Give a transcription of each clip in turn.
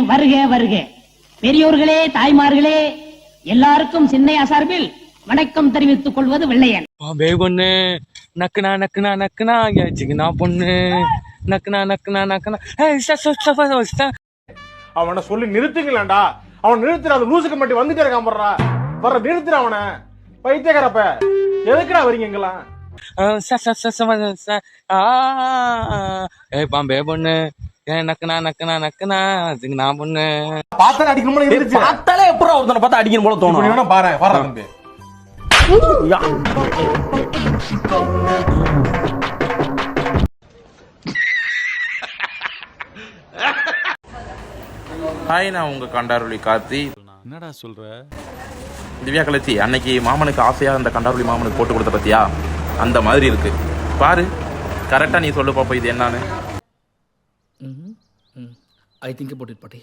வருக வருக. பெரியோர்களே தாய்மார்களே எல்லாருக்கும் சின்னையா சார்பில் வணக்கம் தெரிவித்துக் கொள்வது வெள்ளையன். பாம்பே பொண்ணு. நக்குனா நக்குனா நக்குனா சிக்கனா பொண்ணு. நக்குனா நக்குனா நக்குனா. அவனை சொல்லி நிறுத்துங்களேன்டா. அவன் நிறுத்துற அந்த லூசுக்கு மட்டும் வந்துட்டே இருக்கான் போடுறா வர்ற நிறுத்துற அவனை. பைத்தியக்காரப்ப. எதுக்குடா வரீங்க ஏய் பாம்பே பொண்ணு. ஏன் நக்குனா நக்குனா நக்குனா சிக்கனா பொண்ணு. பார்த்தா அடிக்கணும்னு இருந்துச்சு. பார்த்தாலே எப்பறம் ஒருத்தனை பார்த்தா அடிக்கணும் போல தோணும். வேணா பாரு வர்றா தம்பி. ஹாய் நான் உங்க கண்டாருளி கார்த்தி. என்னடா சொல்ற? திவ்யா கலச்சி அன்னைக்கு மாமனுக்கு ஆசையா அந்த கண்டாருளி மாமனுக்கு போட்டு கொடுத்த பத்தியா? அந்த மாதிரி இருக்கு. பாரு கரெக்டா நீ சொல்லு பாப்பா இது என்னன்னு. ஐ திங்க் அபவுட் இட் பாட்டி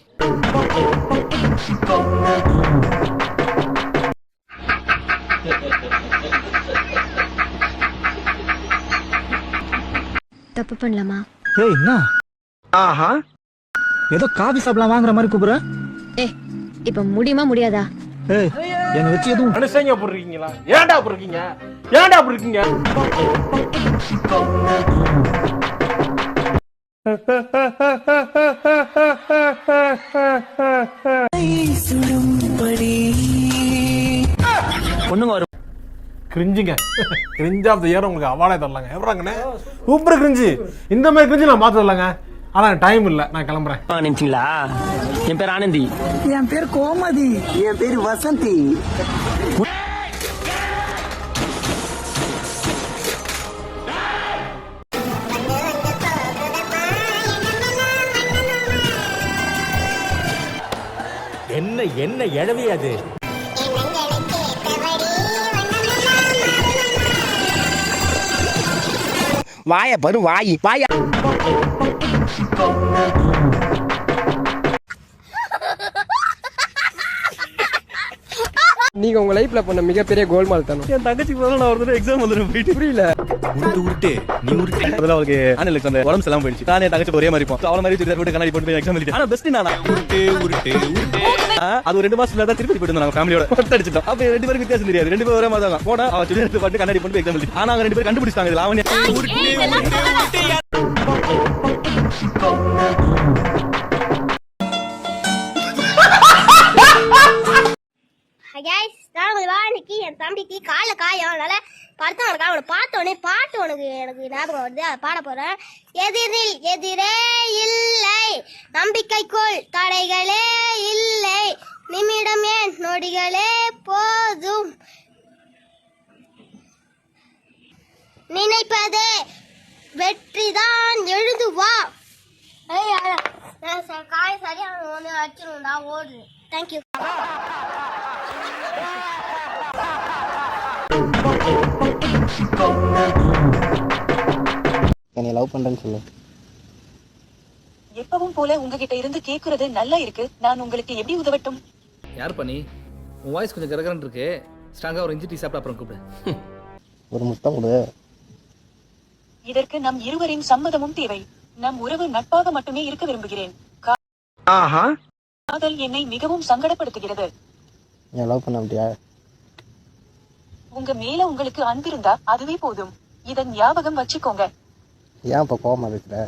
தப்பு பண்ணலாமா? ஏய் என்ன? ஆஹா. ஏதோ காபி சாப்பிடலாம் வாங்குற மாதிரி கூப்பிடுற? ஏ இப்ப முடியுமா முடியாதா? ஏய் என்னை வச்சு எதுவும் மனுஷங்க அப்படி இருக்கீங்களா ஏன்டா அப்படி இருக்கீங்க? ஏன்டா அப்படி இருக்கீங்க? வரும். கிரிஞ்சுங்க கிரிஞ்ச் ஆஃப் த இயர் உங்களுக்கு அவார்டே தரலாங்க. எவ்வளோங்கண்ணே சூப்பர் கிரிஞ்சு இந்த மாதிரி கிரிஞ்சு நான் பார்த்து தரலாங்க. ஆனால் டைம் இல்லை. நான் கிளம்புறேன். நினைச்சீங்களா என் பேர் ஆனந்தி. என் பேர் கோமதி. என் பேர் வசந்தி. என்ன எழவி அது? வாய பரு வாய் வாயா. நீங்க உங்க லைஃப்ல பண்ண மிகப்பெரிய கோல்மால் தனம் என் தங்கச்சி போதும் நான் ஒரு தடவை எக்ஸாம் வந்துடும் போயிட்டு. புரியல. உருட்டு உருட்டு நீ உருட்டு அதெல்லாம் அவளுக்கு ஆனல் அந்த உடம்பு செல்லாம் போயிடுச்சு. நானே என் தங்கச்சி ஒரே மாதிரி இருப்போம் அவள மாதிரி சுடிதார் போட்டு கண்ணாடி போட்டு எக்ஸாம் எழுதிட்டு ஆனா பெஸ்ட் நானா? உருட்டு உருட்டு உருட்டு அது ஒரு ரெண்டு மாசத்துல தான் திருப்பதி போயிட்டு நாங்க ஃபேமிலியோட ஒருத்தர் அடிச்சிட்டோம். அப்ப ரெண்டு பேருக்கு வித்தியாசம் தெரியாது. ரெண்டு பேரும் ஒரே மாதிரி தான். போனா அவ சுடிதார் போட்டு கண்ணாடி போட்டு எக்ஸாம் எழுதி ஆனா அவங்க ரெண்டு பேரும் கண்டுபிடிச்சாங்க இதுல. அவன் கேஸ் நான் வா இன்னைக்கு என் தம்பிக்கு காலைல காயம். அதனால படுத்து அவனுக்கு அவனை பார்த்த பாட்டு உனக்கு எனக்கு ஞாபகம் வருது. அதை பாட போகிறேன் எதிரில் எதிரே இல்லை நம்பிக்கைக்குள் தடைகளே இல்லை. நிமிடம் ஏன் நொடிகளே போதும்? நினைப்பதே வெற்றிதான். தான் எழுதுவா காய சரியா ஒன்று அடிச்சிருந்தா ஓடு. தேங்க்யூ என்னை லவ் பண்றேன்னு சொல்லு. எப்பவும் போல உங்ககிட்ட இருந்து கேக்குறது நல்லா இருக்கு. நான் உங்களுக்கு எப்படி உதவட்டும்? யார் பண்ணி உன் வாய்ஸ் கொஞ்சம் கரகரன் இருக்கு. ஸ்ட்ராங்கா ஒரு இஞ்சி டீ சாப்பிட்டு அப்புறம் கூப்பிடு. ஒரு முத்தம் கொடு இதற்கு நம் இருவரின் சம்மதமும் தேவை. நம் உறவு நட்பாக மட்டுமே இருக்க விரும்புகிறேன். ஆஹா. காதல் என்னை மிகவும் சங்கடப்படுத்துகிறது. நீ லவ் பண்ண அப்படியா உங்க மேல உங்களுக்கு அன்பிருந்தா அதுவே போதும். இதன் ஞாபகம் வச்சுக்கோங்க. ஏன் இப்ப கோவமா இருக்கிற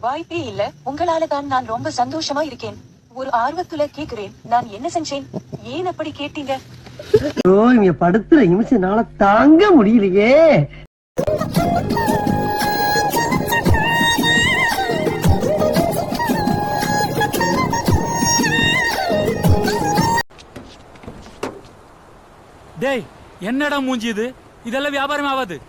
வாய்ப்பே இல்ல. உங்களால தான் நான் ரொம்ப சந்தோஷமா இருக்கேன். ஒரு ஆர்வத்துல கேக்குறேன். நான் என்ன செஞ்சேன்? ஏன் அப்படி கேட்டீங்க? ஓ இங்க படுத்துற நிமிஷம்னால தாங்க முடியலையே. டேய் என்னடா மூஞ்சி இது? இதெல்லாம் வியாபாரம் ஆகாது.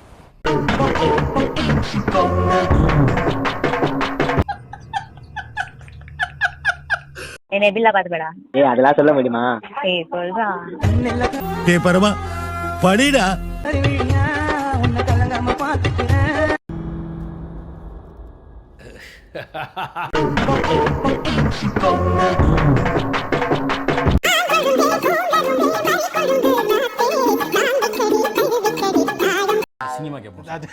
என்ன பில்லா பாத்துக்கடா ஏய் அதெல்லாம் சொல்ல முடியுமா? ஏய் சொல்றான் டே பரமா படிடா. சினிமா கேட்போம் அது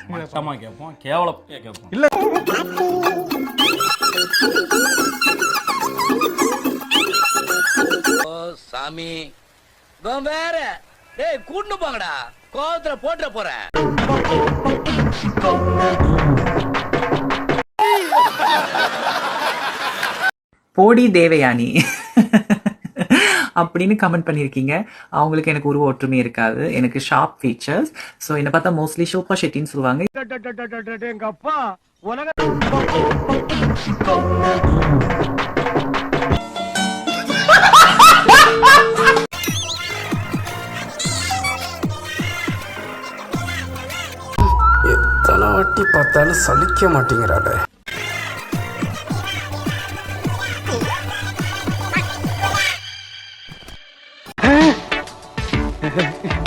கேட்போம் கேவலம் கேட்போம் இல்ல. சாமி. வேற. டேய் கூட்டு போங்கடா. கோவத்துல போட்டுற போறேன் போடி தேவயானி. அப்படின்னு கமெண்ட் பண்ணியிருக்கீங்க. அவங்களுக்கு எனக்கு உருவ ஒற்றுமை இருக்காது. எனக்கு ஷார்ப் ஃபீச்சர்ஸ் ஸோ என்னை பார்த்தா மோஸ்ட்லி ஷோப்பா ஷெட்டின்னு சொல்லுவாங்க. எங்க அப்பா எத்தனை வாட்டி பார்த்தாலும் சலிக்க மாட்டேங்கிறாளே. Yeah.